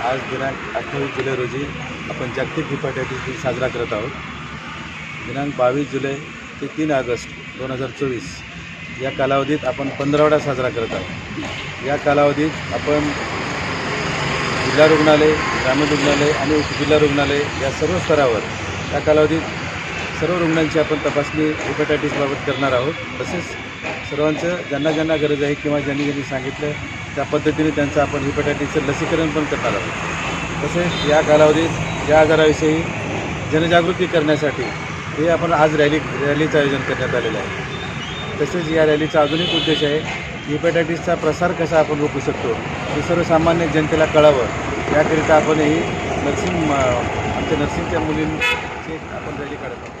आज दिनांक अठ्ठावीस जुलै रोजी आपण जागतिक हिपॅटायटिस दिन साजरा करत आहोत. दिनांक बावीस जुलै ते तीन ऑगस्ट दोन हजार चोवीस या कालावधीत आपण पंधरावडा साजरा करत आहोत. या कालावधीत आपण जिल्हा रुग्णालय ग्रामीण रुग्णालय आणि उपजिल्हा रुग्णालय या सर्व स्तरावर या कालावधीत सर्व रुग्णांची आपण तपासणी हिपॅटायटिसबाबत करणार आहोत. तसेच सर्वांचं ज्यांना ज्यांना गरज आहे किंवा ज्यांनी ज्यांनी सांगितलं त्या पद्धतीने त्यांचं आपण हिपॅटायटिसचं लसीकरण पण करणार आहोत. तसेच या कालावधीत या आजाराविषयी जनजागृती करण्यासाठी हे आपण आज रॅली रॅलीचं आयोजन करण्यात आलेलं आहे. तसेच या रॅलीचा अजून एक उद्देश आहे की हिपॅटायटिसचा प्रसार कसा आपण रोखू शकतो हे सर्वसामान्य जनतेला कळावं. याकरिता आपण ही नर्सिंग आमच्या नर्सिंगच्या मुलींची आपण रॅली काढत आहोत.